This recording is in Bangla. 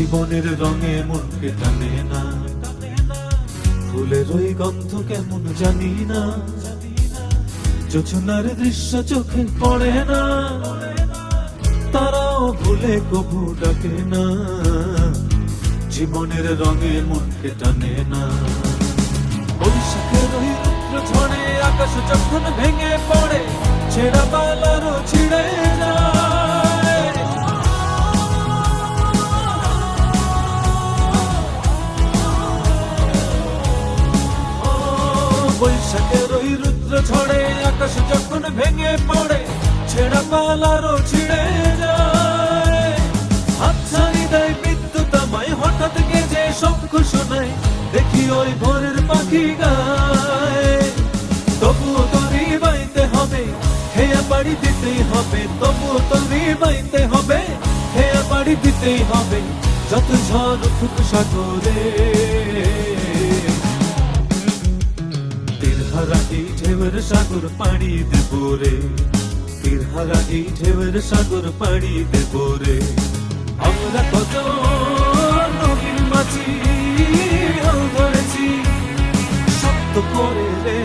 জীবনের রঙে মনকে টানে না। ফুলের ওই গন্ধ কেমন জানি না। যোচনার দৃশ্য চোখে পড়ে না। তারাও ভুলে কবু ডাকে না। জীবনের রঙে মনকে টানে না। বৈশাখের ওই রুদ্র ঝড়ে আকাশ যখন ভেঙে পড়ে, ছেঁড়া পালারও ছিঁড়ে যায় বৈশাখের ওই রুদ্র ঝড়ে, আকাশ যখন ভেঙে পড়ে ছেঁড়া পালারও ছিঁড়ে যায়। হাতছানি দেয় বিদ্যুৎ আমায়, হঠাৎ গেজে শঙ্খ শোনায়, দেখি ওই ভোরের পাখি গায়। তবুও তরি বাইতে হবে হেয়া বাড়ি দিতেই হবে, তবুও তরি বাইতে হবে হেয়া বাড়ি দিতেই হবে, যত ঝড় উঠুক সাগরে। তীরহারা এই ঢেউয়ের সাগর পাড়ি দেব রে তীরহারা এই ঢেউয়ের সাগর পাড়ি দেব রে আমরা কত মাছি হাল ধরেছি শক্ত করে রে